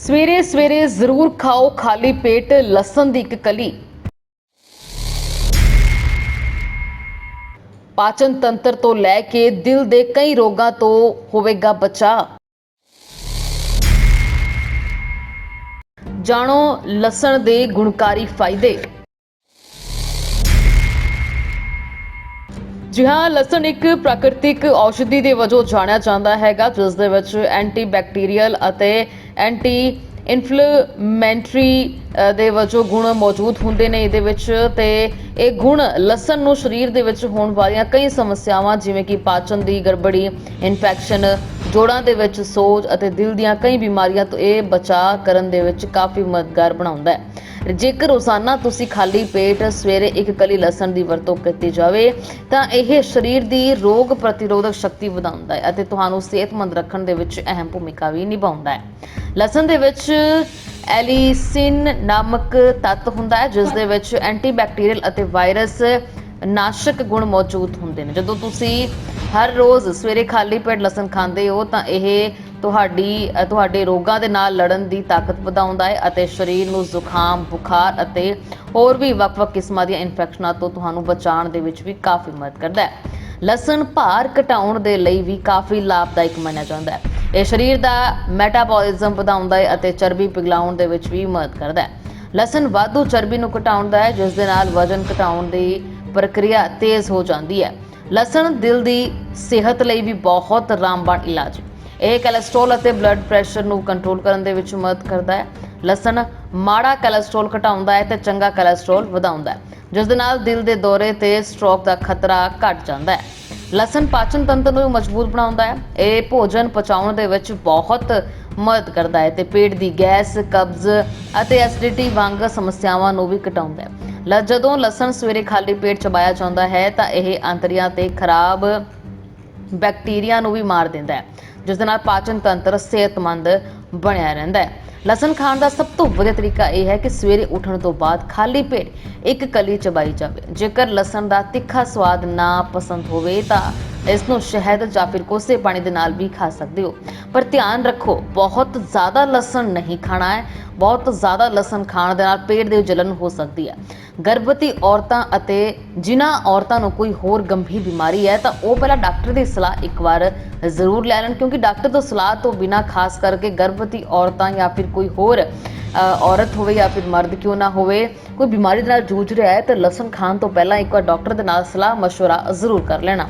ਸਵੇਰੇ ਸਵੇਰੇ ਜ਼ਰੂਰ ਖਾਓ ਖਾਲੀ ਪੇਟ ਲਸਣ ਦੀ ਇੱਕ ਕਲੀ। ਪਾਚਨ ਤੰਤਰ ਤੋਂ ਲੈ ਕੇ ਦਿਲ ਦੇ ਕਈ ਰੋਗਾਂ ਤੋਂ ਹੋਵੇਗਾ ਬਚਾਅ ਜਾਣੋ ਲਸਣ ਦੇ ਗੁਣਕਾਰੀ ਫਾਇਦੇ। ਜੀ ਹਾਂ, ਲਸਣ ਇੱਕ ਪ੍ਰਾਕਿਰਤਿਕ ਔਸ਼ਧੀ ਦੇ ਵਜੋਂ ਜਾਣਿਆ ਜਾਂਦਾ ਹੈਗਾ, ਜਿਸ ਦੇ ਵਿੱਚ ਐਂਟੀ ਬੈਕਟੀਰੀਅਲ ਅਤੇ ਐਂਟੀ ਇਨਫਲੇਮੈਂਟਰੀ ਦੇ ਵਜੋਂ ਗੁਣ ਮੌਜੂਦ ਹੁੰਦੇ ਨੇ ਇਹਦੇ ਵਿੱਚ ਤੇ ਇਹ ਗੁਣ ਲਸਣ ਨੂੰ ਸਰੀਰ ਦੇ ਵਿੱਚ ਹੋਣ ਵਾਲੀਆਂ ਕਈ ਸਮੱਸਿਆਵਾਂ, ਜਿਵੇਂ ਕਿ ਪਾਚਨ ਦੀ ਗੜਬੜੀ ਇਨਫੈਕਸ਼ਨ ਜੋੜਾਂ ਦੇ ਵਿੱਚ ਸੋਜ ਅਤੇ ਦਿਲ ਦੀਆਂ ਕਈ ਬਿਮਾਰੀਆਂ ਤੋਂ ਇਹ ਬਚਾਅ ਕਰਨ ਦੇ ਵਿੱਚ ਕਾਫੀ ਮਦਦਗਾਰ ਬਣਾਉਂਦਾ ਹੈ। ਜੇਕਰ ਰੋਜ਼ਾਨਾ ਤੁਸੀਂ ਖਾਲੀ ਪੇਟ ਸਵੇਰੇ ਇੱਕ ਕਲੀ ਲਸਣ ਦੀ ਵਰਤੋਂ ਕੀਤੀ ਜਾਵੇ, ਤਾਂ ਇਹ ਸਰੀਰ ਦੀ ਰੋਗ ਪ੍ਰਤੀਰੋਧਕ ਸ਼ਕਤੀ ਵਧਾਉਂਦਾ ਹੈ ਅਤੇ ਤੁਹਾਨੂੰ ਸਿਹਤਮੰਦ ਰੱਖਣ ਦੇ ਵਿੱਚ ਅਹਿਮ ਭੂਮਿਕਾ ਵੀ ਨਿਭਾਉਂਦਾ ਹੈ। ਲਸਣ ਦੇ ਵਿੱਚ ਐਲੀਸਿਨ ਨਾਮਕ ਤੱਤ ਹੁੰਦਾ ਹੈ, ਜਿਸ ਦੇ ਵਿੱਚ ਐਂਟੀਬੈਕਟੀਰੀਅਲ ਅਤੇ ਵਾਇਰਸ ਨਾਸ਼ਕ ਗੁਣ ਮੌਜੂਦ ਹੁੰਦੇ ਨੇ। ਜਦੋਂ ਤੁਸੀਂ ਹਰ ਰੋਜ਼ ਸਵੇਰੇ ਖਾਲੀ ਪੇਟ ਲਸਣ ਖਾਂਦੇ ਹੋ ਤਾਂ ਇਹ ਤੁਹਾਡੀ ਤੁਹਾਡੇ ਰੋਗਾਂ ਦੇ ਨਾਲ ਲੜਨ ਦੀ ਤਾਕਤ ਵਧਾਉਂਦਾ ਹੈ ਅਤੇ ਸਰੀਰ ਨੂੰ ਜ਼ੁਕਾਮ, ਬੁਖਾਰ ਅਤੇ ਹੋਰ ਵੀ ਵੱਖ-ਵੱਖ ਕਿਸਮਾਂ ਦੀਆਂ ਇਨਫੈਕਸ਼ਨਾਂ ਤੋਂ ਤੁਹਾਨੂੰ ਬਚਾਉਣ ਦੇ ਵਿੱਚ ਵੀ ਕਾਫੀ ਮਦਦ ਕਰਦਾ ਹੈ। ਲਸਣ ਭਾਰ ਘਟਾਉਣ ਦੇ ਲਈ ਵੀ ਕਾਫੀ ਲਾਭਦਾਇਕ ਮੰਨਿਆ ਜਾਂਦਾ ਹੈ। ਇਹ ਸਰੀਰ ਦਾ ਮੈਟਾਬੋਲਿਜ਼ਮ ਵਧਾਉਂਦਾ ਹੈ ਅਤੇ ਚਰਬੀ ਪਿਘਲਾਉਣ ਦੇ ਵਿੱਚ ਵੀ ਮਦਦ ਕਰਦਾ ਹੈ। ਲਸਣ ਵਾਧੂ ਚਰਬੀ ਨੂੰ ਘਟਾਉਂਦਾ ਹੈ, ਜਿਸ ਦੇ ਨਾਲ ਵਜ਼ਨ ਘਟਾਉਣ ਦੀ ਪ੍ਰਕਿਰਿਆ ਤੇਜ਼ ਹੋ ਜਾਂਦੀ ਹੈ। ਲਸਣ ਦਿਲ ਦੀ ਸਿਹਤ ਲਈ ਵੀ ਬਹੁਤ ਰਾਮਬਾਣ ਇਲਾਜ। ਇਹ ਕੋਲੇਸਟ੍ਰੋਲ ਅਤੇ ਬਲੱਡ ਪ੍ਰੈਸ਼ਰ ਨੂੰ ਕੰਟਰੋਲ ਕਰਨ ਦੇ ਵਿੱਚ ਮਦਦ ਕਰਦਾ ਹੈ। ਲਸਣ ਮਾੜਾ ਕੋਲੇਸਟ੍ਰੋਲ ਘਟਾਉਂਦਾ ਹੈ ਤੇ ਚੰਗਾ ਕੋਲੇਸਟ੍ਰੋਲ ਵਧਾਉਂਦਾ ਹੈ ਜਿਸ ਦੇ ਨਾਲ ਦਿਲ ਦੇ ਦੌਰੇ ਤੇ ਸਟ੍ਰੋਕ ਦਾ ਖਤਰਾ ਘਟ ਜਾਂਦਾ ਹੈ। ਲਸਣ ਪਾਚਨ ਤੰਤਰ ਨੂੰ ਮਜ਼ਬੂਤ ਬਣਾਉਂਦਾ ਹੈ। ਇਹ ਭੋਜਨ ਪਚਾਉਣ ਦੇ ਵਿੱਚ ਬਹੁਤ ਮਦਦ ਕਰਦਾ ਹੈ ਤੇ ਪੇਟ ਦੀ ਗੈਸ, ਕਬਜ਼ ਅਤੇ ਐਸਿਡਿਟੀ ਵਾਂਗ ਸਮੱਸਿਆਵਾਂ ਨੂੰ ਵੀ ਘਟਾਉਂਦਾ ਹੈ। ਜਦੋਂ ਲਸਣ ਸਵੇਰੇ ਖਾਲੀ ਪੇਟ ਚਬਾਇਆ ਜਾਂਦਾ ਹੈ ਤਾਂ ਇਹ ਆਂਤੜੀਆਂ ਤੇ ਖਰਾਬ ਬੈਕਟੀਰੀਆ ਨੂੰ ਵੀ ਮਾਰ ਦਿੰਦਾ ਹੈ, ਜਿਸ ਦੇ ਨਾਲ ਪਾਚਨ ਤੰਤਰ ਸਿਹਤਮੰਦ ਬਣਿਆ ਰਹਿੰਦਾ ਹੈ। ਲਸਣ ਖਾਣ ਦਾ ਸਭ ਤੋਂ ਵਧੀਆ ਤਰੀਕਾ ਇਹ ਹੈ ਕਿ ਸਵੇਰੇ ਉੱਠਣ ਤੋਂ ਬਾਅਦ ਖਾਲੀ ਪੇਟ ਇੱਕ ਕਲੀ ਚਬਾਈ ਜਾਵੇ। ਜੇਕਰ ਲਸਣ ਦਾ ਤਿੱਖਾ ਸਵਾਦ ਨਾ ਪਸੰਦ ਹੋਵੇ ਤਾਂ ਇਸ ਨੂੰ ਸ਼ਹਿਦ ਜਾਂ ਫਿਰ ਕੋਸੇ ਪਾਣੀ ਦੇ ਨਾਲ ਵੀ ਖਾ ਸਕਦੇ ਹੋ। ਪਰ ਧਿਆਨ ਰੱਖੋ, ਬਹੁਤ ਜ਼ਿਆਦਾ ਲਸਣ ਨਹੀਂ ਖਾਣਾ ਹੈ ਬਹੁਤ ਜ਼ਿਆਦਾ ਲਸਣ ਖਾਣ ਦੇ ਨਾਲ ਪੇਟ ਦੇ ਵਿੱਚ ਜਲਨ ਹੋ ਸਕਦੀ ਹੈ ਗਰਭਵਤੀ ਔਰਤਾਂ ਅਤੇ ਜਿਨ੍ਹਾਂ ਔਰਤਾਂ ਨੂੰ ਕੋਈ ਹੋਰ ਗੰਭੀਰ ਬਿਮਾਰੀ ਹੈ ਤਾਂ ਉਹ ਪਹਿਲਾਂ ਡਾਕਟਰ ਦੀ ਸਲਾਹ ਇੱਕ ਵਾਰ ਜ਼ਰੂਰ ਲੈ ਲੈਣ ਕਿਉਂਕਿ ਡਾਕਟਰ ਤੋਂ ਸਲਾਹ ਤੋਂ ਬਿਨਾ ਖਾਸ ਕਰਕੇ ਗਰਭਵਤੀ ਔਰਤਾਂ ਜਾਂ ਫਿਰ ਕੋਈ ਹੋਰ ਅ, ਔਰਤ ਹੋਵੇ ਜਾਂ ਫਿਰ ਮਰਦ ਕਿਉਂ ਨਾ ਹੋਵੇ ਕੋਈ ਬਿਮਾਰੀ ਦੇ ਨਾਲ ਜੂਝ ਰਿਹਾ ਹੈ ਤਾਂ ਲਸਣ ਖਾਣ ਤੋਂ ਪਹਿਲਾਂ ਇੱਕ ਵਾਰ ਡਾਕਟਰ ਦੇ ਨਾਲ ਸਲਾਹ مشورہ ਜ਼ਰੂਰ ਕਰ ਲੈਣਾ